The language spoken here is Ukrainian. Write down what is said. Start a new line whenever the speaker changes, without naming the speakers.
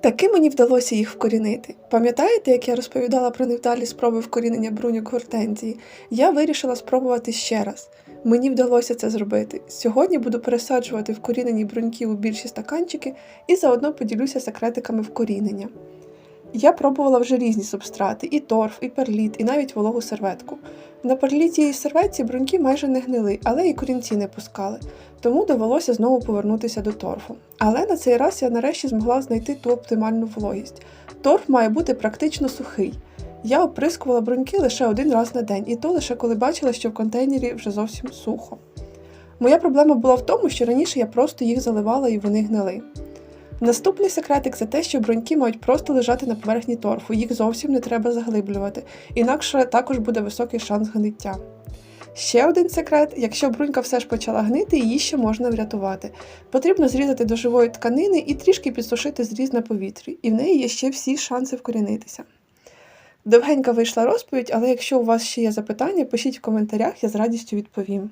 Таки мені вдалося їх вкорінити. Пам'ятаєте, як я розповідала про невдалі спроби вкорінення бруньок гортензії? Я вирішила спробувати ще раз. Мені вдалося це зробити. Сьогодні буду пересаджувати вкорінені бруньки у більші стаканчики і заодно поділюся секретиками вкорінення. Я пробувала вже різні субстрати: і торф, і перліт, і навіть вологу серветку. На перліті і серветці бруньки майже не гнили, але і корінці не пускали, тому довелося знову повернутися до торфу. Але на цей раз я нарешті змогла знайти ту оптимальну вологість. Торф має бути практично сухий. Я оприскувала бруньки лише один раз на день, і то лише коли бачила, що в контейнері вже зовсім сухо. Моя проблема була в тому, що раніше я просто їх заливала і вони гнили. Наступний секретик це те, що бруньки мають просто лежати на поверхні торфу, їх зовсім не треба заглиблювати, інакше також буде високий шанс гниття. Ще один секрет: якщо брунька все ж почала гнити, її ще можна врятувати. Потрібно зрізати до живої тканини і трішки підсушити зріз на повітрі, і в неї є ще всі шанси вкорінитися. Довгенька вийшла розповідь, але якщо у вас ще є запитання, пишіть в коментарях, я з радістю відповім.